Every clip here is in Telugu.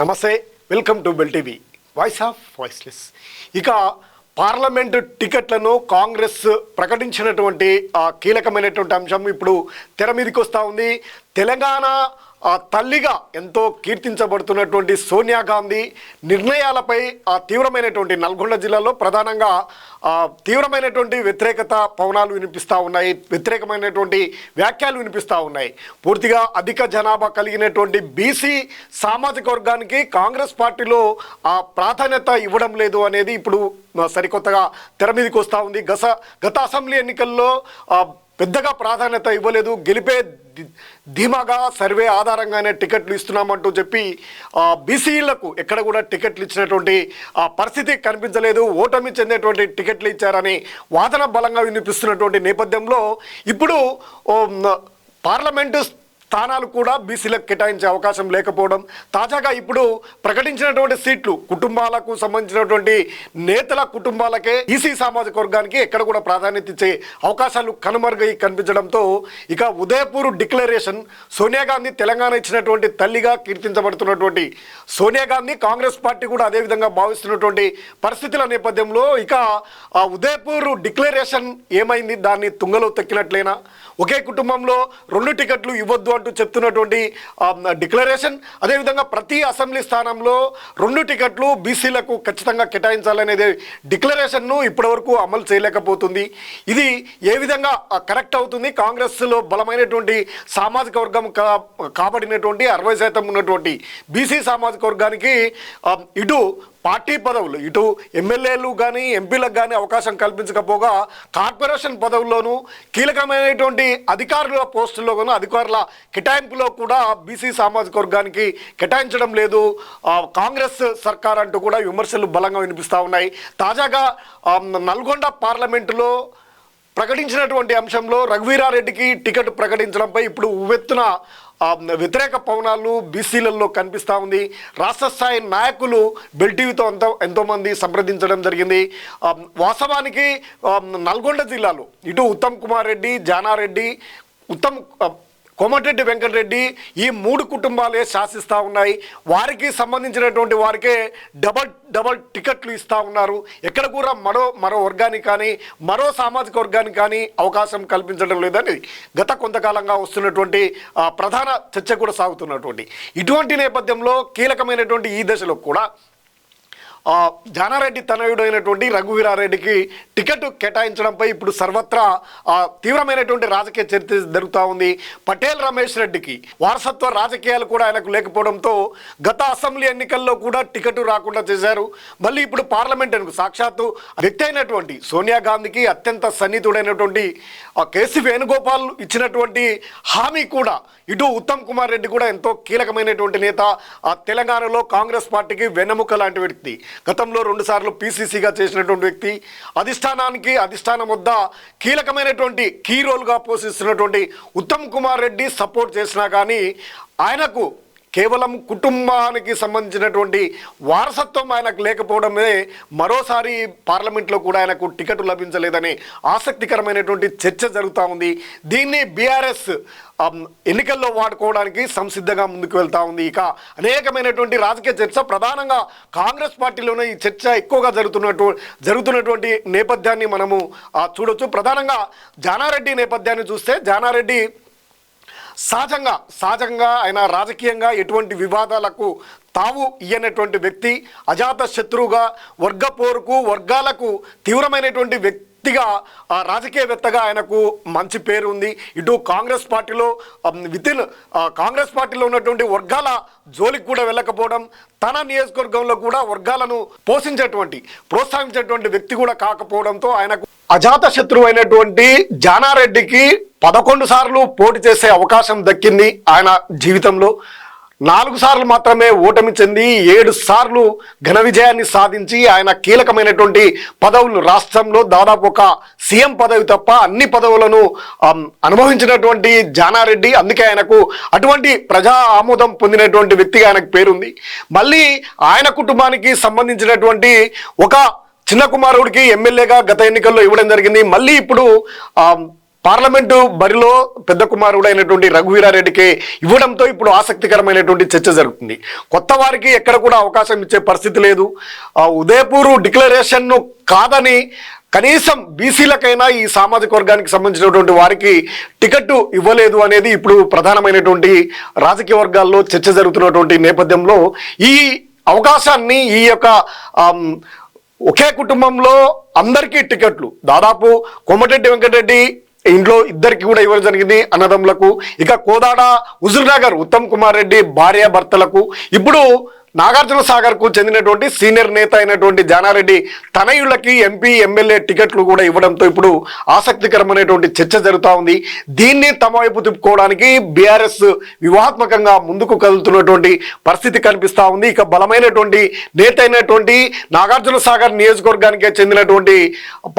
నమస్తే welcome to Bell TV. Voice of voiceless ఇక పార్లమెంటు టికెట్లను కాంగ్రెస్ ప్రకటించినటువంటి ఆ కీలకమైనటువంటి అంశం ఇప్పుడు తెర మీదకి వస్తూ ఉంది. తెలంగాణ ఆ తల్లిగా ఎంతో కీర్తించబడుతున్నటువంటి సోనియా గాంధీ నిర్ణయాలపై ఆ తీవ్రమైనటువంటి నల్గొండ జిల్లాలో ప్రధానంగా ఆ తీవ్రమైనటువంటి వ్యతిరేకత పవనాలు వినిపిస్తూ ఉన్నాయి. వ్యతిరేకమైనటువంటి వ్యాఖ్యలు వినిపిస్తూ ఉన్నాయి. పూర్తిగా అధిక జనాభా కలిగినటువంటి బీసీ సామాజిక వర్గానికి కాంగ్రెస్ పార్టీలో ఆ ప్రాధాన్యత ఇవ్వడం లేదు అనేది ఇప్పుడు సరికొత్తగా తెర మీదకి వస్తూ ఉంది. గత గత అసెంబ్లీ ఎన్నికల్లో పెద్దగా ప్రాధాన్యత ఇవ్వలేదు. గెలిపే ధీమాగా సర్వే ఆధారంగానే టికెట్లు ఇస్తున్నామంటూ చెప్పి బీసీలకు ఎక్కడ కూడా టికెట్లు ఇచ్చినటువంటి ఆ పరిస్థితి కనిపించలేదు. ఓటమి చెందేటువంటి టికెట్లు ఇచ్చారని వాదన బలంగా వినిపిస్తున్నటువంటి నేపథ్యంలో ఇప్పుడు పార్లమెంటు స్థానాలు కూడా బీసీలకు కేటాయించే అవకాశం లేకపోవడం తాజాగా ఇప్పుడు ప్రకటించినటువంటి సీట్లు కుటుంబాలకు సంబంధించినటువంటి నేతల కుటుంబాలకే ఈసీ సామాజిక వర్గానికి ఎక్కడ కూడా ప్రాధాన్యత ఇచ్చే అవకాశాలు కనుమరుగై కనిపించడంతో ఇక ఉదయపూర్ డిక్లరేషన్ సోనియా గాంధీ తెలంగాణ ఇచ్చినటువంటి తల్లిగా కీర్తించబడుతున్నటువంటి సోనియా గాంధీ కాంగ్రెస్ పార్టీ కూడా అదేవిధంగా భావిస్తున్నటువంటి పరిస్థితుల నేపథ్యంలో ఇక ఆ ఉదయపూర్ డిక్లరేషన్ ఏమైంది? దాన్ని తుంగలో తొక్కినట్లేనా? ఒకే కుటుంబంలో రెండు టికెట్లు ఇవ్వద్దు అంటూ చెప్తున్నటువంటి డిక్లరేషన్. అదేవిధంగా ప్రతి అసెంబ్లీ స్థానంలో రెండు టికెట్లు బీసీలకు ఖచ్చితంగా కేటాయించాలనేది డిక్లరేషన్ను ఇప్పటివరకు అమలు చేయలేకపోతుంది. ఇది ఏ విధంగా కరెక్ట్ అవుతుంది? కాంగ్రెస్లో బలమైనటువంటి సామాజిక వర్గం కా కాబడినటువంటి అరవై శాతం ఉన్నటువంటి బీసీ సామాజిక వర్గానికి ఇటు పార్టీ పదవులు ఇటు ఎమ్మెల్యేలు కానీ ఎంపీలకు కానీ అవకాశం కల్పించకపోగా కార్పొరేషన్ పదవుల్లోనూ కీలకమైనటువంటి అధికారుల పోస్టుల్లోనూ అధికారుల కేటాయింపులో కూడా బీసీ సామాజిక వర్గానికి కేటాయించడం లేదు. కాంగ్రెస్ సర్కార్ అంటూ కూడా విమర్శలు బలంగా వినిపిస్తూ ఉన్నాయి. తాజాగా నల్గొండ పార్లమెంటులో ప్రకటించినటువంటి అంశంలో రఘువీరారెడ్డికి టికెట్ ప్రకటించడంపై ఇప్పుడు ఉవ్వెత్తున వ్యతిరేక పవనాలు బీసీలలో కనిపిస్తూ ఉంది. రాష్ట్ర స్థాయి నాయకులు బెల్టీవీతో ఎంతో ఎంతోమంది సంప్రదించడం జరిగింది. వాస్తవానికి నల్గొండ జిల్లాలో ఇటు ఉత్తమ్ కుమార్ రెడ్డి జానారెడ్డి ఉత్తమ్ కోమటిరెడ్డి వెంకటరెడ్డి ఈ మూడు కుటుంబాలే శాసిస్తూ ఉన్నాయి. వారికి సంబంధించినటువంటి వారికే డబల్ డబల్ టికెట్లు ఇస్తూ ఉన్నారు. ఎక్కడ కూడా మరో మరో వర్గానికి కానీ మరో సామాజిక వర్గానికి కానీ అవకాశం కల్పించడం లేదని గత కొంతకాలంగా వస్తున్నటువంటి ప్రధాన చర్చ కూడా సాగుతున్నటువంటి. ఇటువంటి నేపథ్యంలో కీలకమైనటువంటి ఈ దశలో కూడా జానారెడ్డి తనయుడైనటువంటి రఘువీరారెడ్డికి టికెట్ కేటాయించడంపై ఇప్పుడు సర్వత్రా తీవ్రమైనటువంటి రాజకీయ చర్చ జరుగుతూ ఉంది. పటేల్ రమేష్ రెడ్డికి వారసత్వ రాజకీయాలు కూడా ఆయనకు లేకపోవడంతో గత అసెంబ్లీ ఎన్నికల్లో కూడా టికెట్ రాకుండా చేశారు. మళ్ళీ ఇప్పుడు పార్లమెంట్ ఎన్నిక సాక్షాత్తు వ్యక్తి అయినటువంటి సోనియా గాంధీకి అత్యంత సన్నిహితుడైనటువంటి ఆ కేసీ వేణుగోపాల్ ఇచ్చినటువంటి హామీ కూడా ఇటు ఉత్తమ్ కుమార్ రెడ్డి కూడా ఎంతో కీలకమైనటువంటి నేత. ఆ తెలంగాణలో కాంగ్రెస్ పార్టీకి వెన్నెముక లాంటి వ్యక్తి. గతంలో రెండుసార్లు పీసీసీగా చేసినటువంటి వ్యక్తి అధిష్టానానికి అధిష్టానం వద్ద కీలకమైనటువంటి కీ రోల్గా పోషిస్తున్నటువంటి ఉత్తమ్ కుమార్ రెడ్డి సపోర్ట్ చేసినా కానీ ఆయనకు కేవలం కుటుంబానికి సంబంధించినటువంటి వారసత్వం ఆయనకు లేకపోవడమే మరోసారి పార్లమెంట్లో కూడా ఆయనకు టికెట్ లభించలేదని ఆసక్తికరమైనటువంటి చర్చ జరుగుతూ ఉంది. దీన్ని బీఆర్ఎస్ ఎన్నికల్లో వాడుకోవడానికి సంసిద్ధంగా ముందుకు వెళ్తా ఉంది. ఇక అనేకమైనటువంటి రాజకీయ చర్చ ప్రధానంగా కాంగ్రెస్ పార్టీలోనే ఈ చర్చ ఎక్కువగా జరుగుతున్నట్టు జరుగుతున్నటువంటి నేపథ్యాన్ని మనము చూడొచ్చు. ప్రధానంగా జానారెడ్డి నేపథ్యాన్ని చూస్తే జానారెడ్డి సహజంగా సహజంగా ఆయన రాజకీయంగా ఎటువంటి వివాదాలకు తావు ఇయ్యనటువంటి వ్యక్తి అజాత శత్రువుగా వర్గ పోరుకు వర్గాలకు తీవ్రమైనటువంటి వ్యక్తి వ్యక్తిగా రాజకీయవేత్తగా ఆయనకు మంచి పేరు ఉంది ఇటు కాంగ్రెస్ పార్టీలో వితిన్ కాంగ్రెస్ పార్టీలో ఉన్నటువంటి వర్గాల జోలికి కూడా వెళ్ళకపోవడం తన నియోజకవర్గంలో కూడా వర్గాలను పోషించేటువంటి ప్రోత్సహించేటువంటి వ్యక్తి కూడా కాకపోవడంతో ఆయనకు అజాత శత్రువు అయినటువంటి జానారెడ్డికి పదకొండు సార్లు పోటీ చేసే అవకాశం దక్కింది ఆయన జీవితంలో. నాలుగు సార్లు మాత్రమే ఓటమి చెంది ఏడు సార్లు ఘన విజయాన్ని సాధించి ఆయన కీలకమైనటువంటి పదవులు రాష్ట్రంలో దాదాపు ఒక సీఎం పదవి తప్ప అన్ని పదవులను అనుభవించినటువంటి జానారెడ్డి అందుకే ఆయనకు అటువంటి ప్రజా ఆమోదం పొందినటువంటి వ్యక్తిగా ఆయనకు పేరుంది. మళ్ళీ ఆయన కుటుంబానికి సంబంధించినటువంటి ఒక చిన్న కుమారుడికి ఎమ్మెల్యేగా గత ఎన్నికల్లో ఇవ్వడం జరిగింది. మళ్ళీ ఇప్పుడు పార్లమెంటు బరిలో పెద్ద కుమారుడైనటువంటి రఘువీరారెడ్డికి ఇవ్వడంతో ఇప్పుడు ఆసక్తికరమైనటువంటి చర్చ జరుగుతుంది. కొత్త వారికి ఎక్కడ కూడా అవకాశం ఇచ్చే పరిస్థితి లేదు. ఉదయపూరు డిక్లరేషన్ను కాదని కనీసం బీసీలకైనా ఈ సామాజిక వర్గానికి సంబంధించినటువంటి వారికి టికెట్ ఇవ్వలేదు అనేది ఇప్పుడు ప్రధానమైనటువంటి రాజకీయ వర్గాల్లో చర్చ జరుగుతున్నటువంటి నేపథ్యంలో ఈ అవకాశాన్ని ఈ యొక్క ఒకే కుటుంబంలో అందరికీ టికెట్లు. దాదాపు కోమటిరెడ్డి వెంకటరెడ్డి ఇంట్లో ఇద్దరికి కూడా ఇవ్వడం జరిగింది. అన్నదమ్ములకు ఇక కోదాడ హుజుర్నగర్ ఉత్తమ్ కుమార్ రెడ్డి భార్య భర్తలకు. ఇప్పుడు నాగార్జున సాగర్కు చెందినటువంటి సీనియర్ నేత అయినటువంటి జానారెడ్డి తనయులకి ఎంపీ ఎమ్మెల్యే టికెట్లు కూడా ఇవ్వడంతో ఇప్పుడు ఆసక్తికరమైనటువంటి చర్చ జరుగుతూ ఉంది. దీన్ని తమ వైపు తిప్పుకోవడానికి బీఆర్ఎస్ వ్యూహాత్మకంగా ముందుకు కదులుతున్నటువంటి పరిస్థితి కనిపిస్తూ ఉంది. ఇక బలమైనటువంటి నేత అయినటువంటి నాగార్జున సాగర్ నియోజకవర్గానికి చెందినటువంటి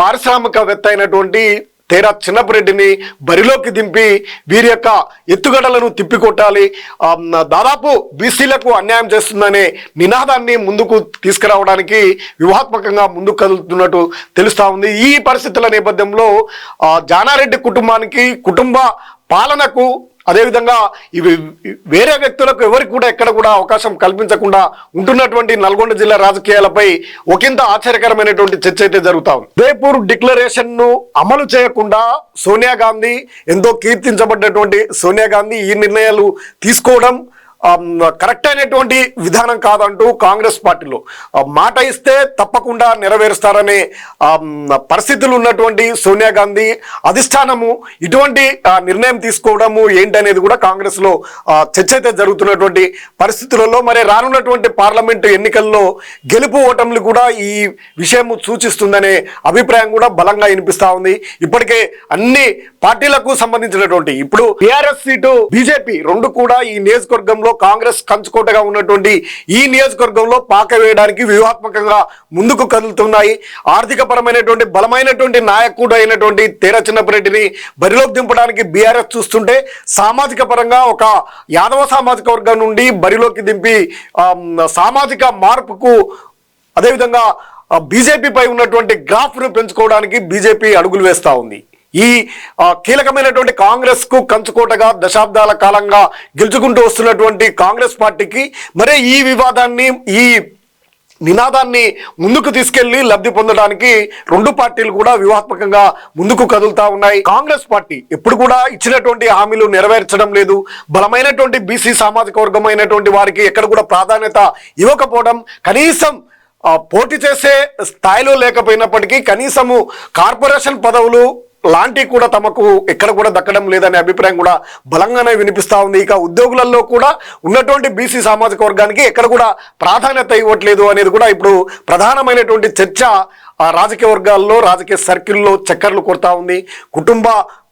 పారిశ్రామికవేత్త అయినటువంటి తేరా చిన్నపరెడ్డిని బరిలోకి దింపి వీరి యొక్క ఎత్తుగడలను తిప్పికొట్టాలి. దాదాపు బీసీలకు అన్యాయం చేస్తుందనే నినాదాన్ని ముందుకు తీసుకురావడానికి వ్యూహాత్మకంగా ముందుకు కదులుతున్నట్టు తెలుస్తూ ఉంది. ఈ పరిస్థితుల నేపథ్యంలో జానారెడ్డి కుటుంబానికి కుటుంబ పాలనకు అదేవిధంగా ఇవి వేరే వ్యక్తులకు ఎవరికి కూడా ఎక్కడ కూడా అవకాశం కల్పించకుండా ఉంటున్నటువంటి నల్గొండ జిల్లా రాజకీయాలపై ఒకంత ఆశ్చర్యకరమైనటువంటి చర్చ అయితే జరుగుతా ఉంది. ఉదయపూర్ డిక్లరేషన్ను అమలు చేయకుండా సోనియా గాంధీ ఎంతో కీర్తించబడ్డటువంటి సోనియా గాంధీ ఈ నిర్ణయాలు తీసుకోవడం కరెక్ట్ అయినటువంటి విధానం కాదంటూ కాంగ్రెస్ పార్టీలో మాట ఇస్తే తప్పకుండా నెరవేరుస్తారనే పరిస్థితులు ఉన్నటువంటి సోనియా గాంధీ అధిష్టానము ఇటువంటి నిర్ణయం తీసుకోవడము ఏంటనేది కూడా కాంగ్రెస్లో చర్చ అయితే జరుగుతున్నటువంటి పరిస్థితులలో మరి రానున్నటువంటి పార్లమెంటు ఎన్నికల్లో గెలుపు ఓటములు కూడా ఈ విషయం సూచిస్తుందనే అభిప్రాయం కూడా బలంగా వినిపిస్తూ ఉంది. ఇప్పటికే అన్ని పార్టీలకు సంబంధించినటువంటి ఇప్పుడు టీఆర్ఎస్ సీటు బీజేపీ రెండు కూడా ఈ నియోజకవర్గంలో కాంగ్రెస్ కంచుకోటగా ఉన్నటువంటి ఈ నియోజకవర్గంలో పాక వేయడానికి వ్యూహాత్మకంగా ముందుకు కదులుతున్నాయి. ఆర్థిక పరమైనటువంటి బలమైనటువంటి నాయకుడు అయినటువంటి తేర చిన్నపరెడ్డిని బరిలోకి దింపడానికి బీఆర్ఎస్ చూస్తుంటే సామాజిక పరంగా ఒక యాదవ సామాజిక వర్గం నుండి బరిలోకి దింపి సామాజిక మార్పుకు అదేవిధంగా బీజేపీపై ఉన్నటువంటి గ్రాఫ్ను పెంచుకోవడానికి బీజేపీ అడుగులు వేస్తూ ఉంది. ఈ కీలకమైనటువంటి కాంగ్రెస్కు కంచుకోటగా దశాబ్దాల కాలంగా గెలుచుకుంటూ వస్తున్నటువంటి కాంగ్రెస్ పార్టీకి మరే ఈ వివాదాన్ని ఈ నినాదాన్ని ముందుకు తీసుకెళ్ళి లబ్ధి పొందడానికి రెండు పార్టీలు కూడా వ్యూహాత్మకంగా ముందుకు కదులుతా ఉన్నాయి. కాంగ్రెస్ పార్టీ ఎప్పుడు కూడా ఇచ్చినటువంటి హామీలు నెరవేర్చడం లేదు. బలమైనటువంటి బీసీ సామాజిక వర్గం అయినటువంటి వారికి ఎక్కడ కూడా ప్రాధాన్యత ఇవ్వకపోవడం కనీసం పోటీ చేసే స్థాయిలో లేకపోయినప్పటికీ కనీసము కార్పొరేషన్ పదవులు లాంటి కూడా తమకు ఎక్కడ కూడా దక్కడం లేదనే అభిప్రాయం కూడా బలంగానే వినిపిస్తూ ఉంది. ఇక ఉద్యోగులలో కూడా ఉన్నటువంటి బీసీ సామాజిక వర్గానికి ఎక్కడ కూడా ప్రాధాన్యత ఇవ్వట్లేదు అనేది కూడా ఇప్పుడు ప్రధానమైనటువంటి చర్చ ఆ రాజకీయ వర్గాల్లో రాజకీయ సర్కిల్లో చక్కర్లు కొడతా ఉంది. కుటుంబ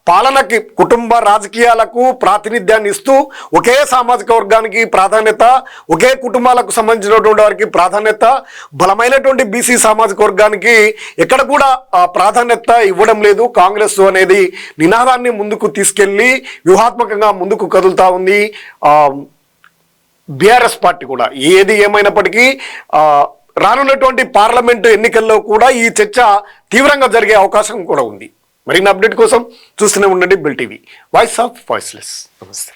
పాలనకి కుటుంబ రాజకీయాలకు ప్రాతినిధ్యాన్ని ఇస్తూ ఒకే సామాజిక వర్గానికి ప్రాధాన్యత ఒకే కుటుంబాలకు సంబంధించినటువంటి వారికి ప్రాధాన్యత బలమైనటువంటి బీసీ సామాజిక వర్గానికి ఎక్కడ కూడా ఆ ప్రాధాన్యత ఇవ్వడం లేదు. కాంగ్రెస్ అనేది నినాదాన్ని ముందుకు తీసుకెళ్ళి వ్యూహాత్మకంగా ముందుకు కదులుతా ఉంది. బీఆర్ఎస్ పార్టీ కూడా ఏది ఏమైనప్పటికీ రానున్నటువంటి పార్లమెంటు ఎన్నికల్లో కూడా ఈ చర్చ తీవ్రంగా జరిగే అవకాశం కూడా ఉంది. మరిన్ని అప్డేట్ కోసం చూస్తూనే ఉండండి Bell TV voice of voiceless నమస్తే.